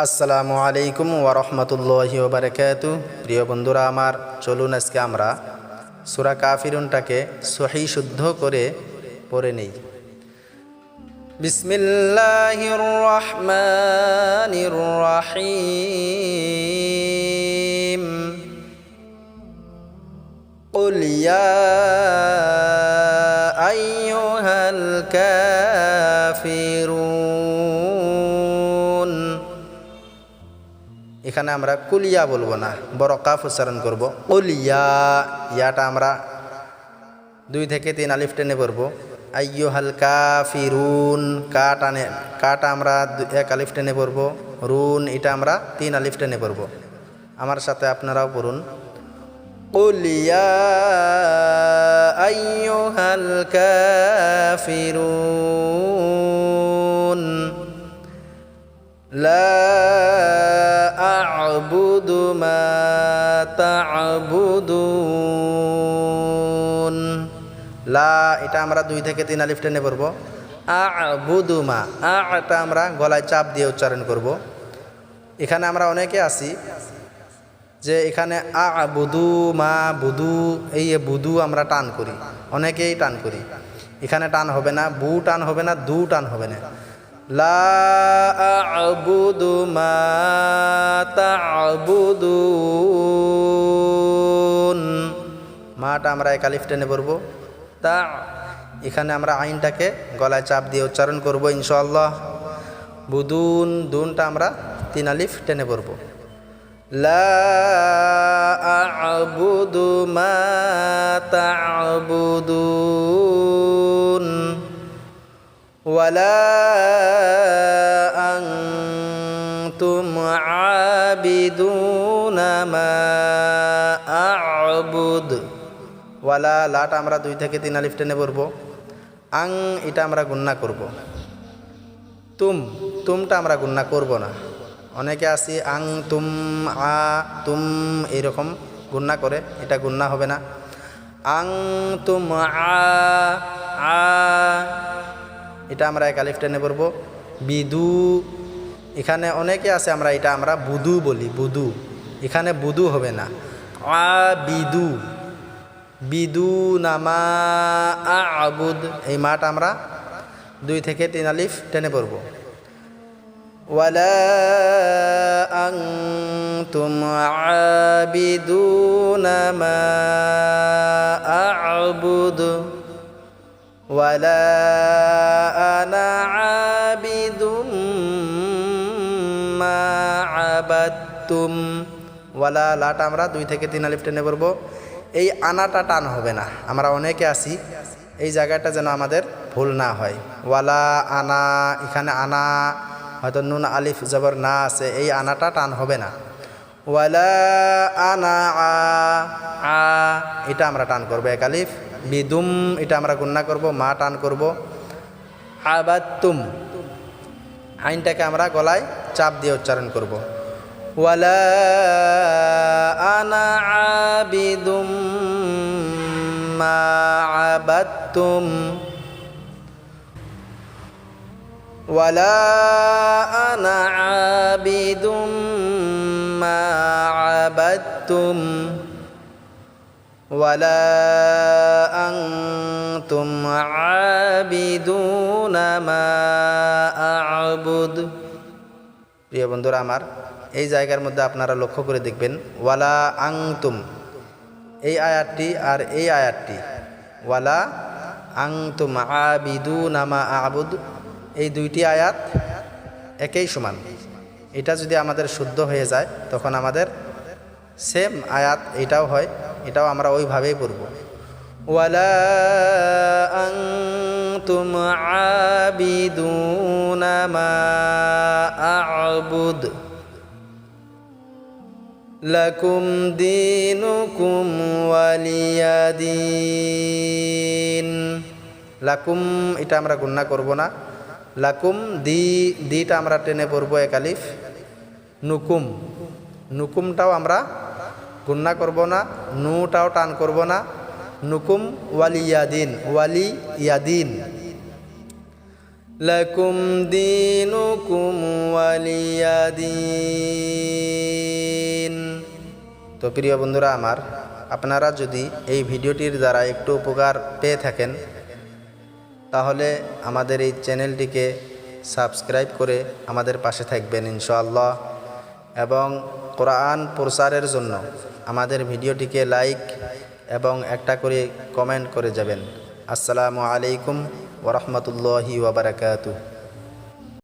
আসসালামু আলাইকুম ওরহমতুল্লাহি ওবরাকাতু প্রিয় বন্ধুরা আমার চলুন আজকে আমরা সুরা কাফিরুনটাকে সহি শুদ্ধ করে পড়ে নেই বিসমিল্লাহির রহমানির রহিম قل يا أيها الكافرون এখানে আমরা কুলিয়া বলব না, বড় কাফ উচ্চারণ করব। কলিয়া, ইয়াটা আমরা দুই থেকে তিন আলিফ টেনে পড়ব। আইয়ু হালকা ফিরুন আনে কাটা আমরা এক আলিফ টেনে পড়ব। রুন, এটা আমরা তিন আলিফ টেনে পড়ব। আমার সাথে আপনারাও পড়ুন। কলিয়া আইয়ো হালকা ফিরুন বুদুন লা, এটা আমরা দুই থেকে তিন আলিফ টেনে পড়ব। আ বুদুমা আ এটা আমরা গলায় চাপ দিয়ে উচ্চারণ করব। এখানে আমরা অনেকে আসি যে এখানে আ বুদু মা বুদু এই বুদু আমরা টান করি। অনেকেই টান করি। এখানে টান হবে না, বু টান হবে না, দু টান হবে না। লা আবুদু মা তাবুদুন মাটা আমরা একালিফ টেনে পড়বো তা এখানে আমরা আইনটাকে গলায় চাপ দিয়ে উচ্চারণ করব ইনশাআল্লাহ বুদুন দুনটা আমরা তিন আলিফ টেনে পড়বো لا أعبد ما تعبدون ولا أنتم عابدون ما أعبد ওয়ালা লাট আমরা দুই থেকে তিন আলিফ টেনে পড়বো আং এটা আমরা গুন্না করব তুম তুমটা আমরা গুন্না করব না অনেকে আছি আং তুম আ তুম এইরকম গুন্না করে এটা গুন্না হবে না আং তুম আ আ এটা আমরা এক আলিফ টেনে পড়ব। বিদু, এখানে অনেকে আছে আমরা, এটা আমরা বুদু বলি, বুদু। এখানে বুদু হবে না। আ, বিদু। বিদু নামা আবুদ। এই মাঠ আমরা দুই থেকে তিন আলিফ টেনে পড়ব। ওয়ালা তুম আবিদু নামা আবুদ। ولا أنا عابد ما عبدتم ওয়ালা লাটা আমরা দুই থেকে তিন আলিফ টেনে পড়বো এই আনাটা টান হবে না আমরা অনেকে আছি এই জায়গাটা যেন আমাদের ভুল না হয় ওয়ালা আনা এখানে আনা হয়তো নুন আলিফ জবর না আছে এই আনাটা টান হবে না ওয়ালা আনা আ আ এটা আমরা টান করবো এক আলিফ বিদুম এটা আমরা গুন্না করব মা টান করব আবাতুম আইনটাকে আমরা গলায় চাপ দিয়ে উচ্চারণ করব ওয়ালা আনা আবিদুম মা আবাতুম ولا أنا عابد ما عبدتم ولا أنتم عابدون ما أعبد প্রিয় বন্ধুরা আমার এই জায়গার মধ্যে আপনারা লক্ষ্য করে দেখবেন ওয়ালা আংতুম এই আয়াতটি আর এই আয়াতটি ওয়ালা আংতুম আবিদু নামা আবুদ এই দুইটি আয়াত একই সমান এটা যদি আমাদের শুদ্ধ হয়ে যায় তখন আমাদের সেম আয়াত এটাও হয় এটাও আমরা ওইভাবেই পড়ব। ওয়ালা আনতুম আবিদুনা মা আ'বুদ। লাকুম দিনুকুম ওয়ালিয়াদিন লাকুম এটা আমরা গুন্না করব না। লাকুম দি দিটা আমরা টেনে পড়ব একালিফ নুকুম নুকুমটাও আমরা গুন্না করব না, নুটাও টান করব না। নুকুম ওয়ালি ইয়াদিন ওয়ালি ইয়াদিন লকুম দিনুকুম ওয়ালিয়াদিন। তো প্রিয় বন্ধুরা আমার, আপনারা যদি এই ভিডিওটির দ্বারা একটু উপকার পেয়ে থাকেন, তাহলে আমাদের এই চ্যানেলটিকে সাবস্ক্রাইব করে আমাদের পাশে থাকবেন ইনশাআল্লাহ। এবং কোরআন প্রসারের জন্য আমাদের ভিডিওটিকে লাইক এবং একটা করে কমেন্ট করে যাবেন। আসসালামু আলাইকুম ওরহমতুল্লাহি ওবরাকাতুহ